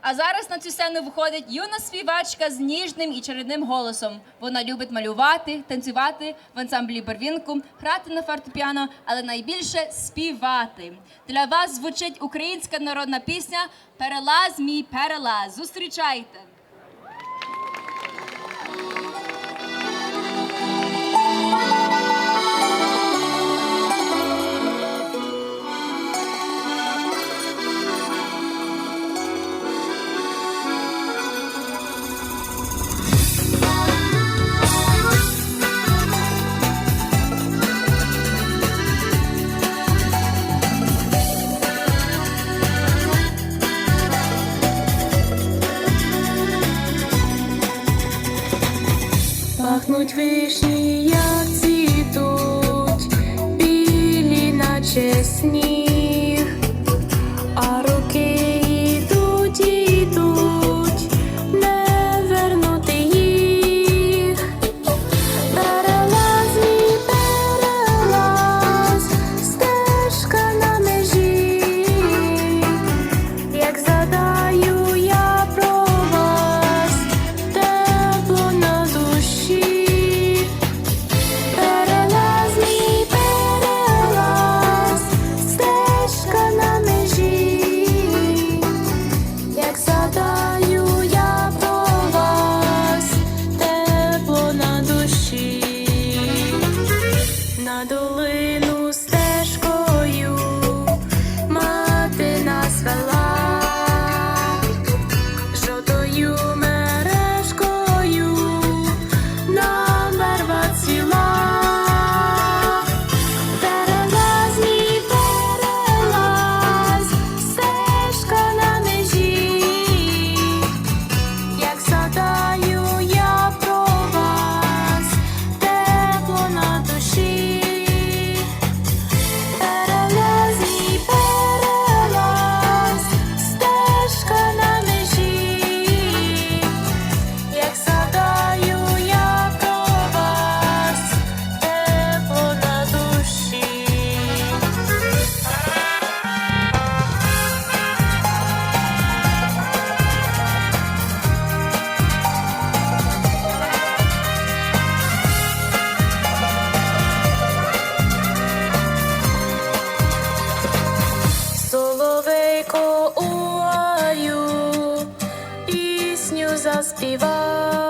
А зараз на цю сцену виходить юна співачка з ніжним і чарівним голосом. Вона любить малювати, танцювати в ансамблі барвінку, грати на фортепіано, але найбільше співати. Для вас звучить українська народна пісня Перелаз мій перелаз. Зустрічайте! Пахнуть вишні, як цвітуть, білі, наче сніг, на заспівай.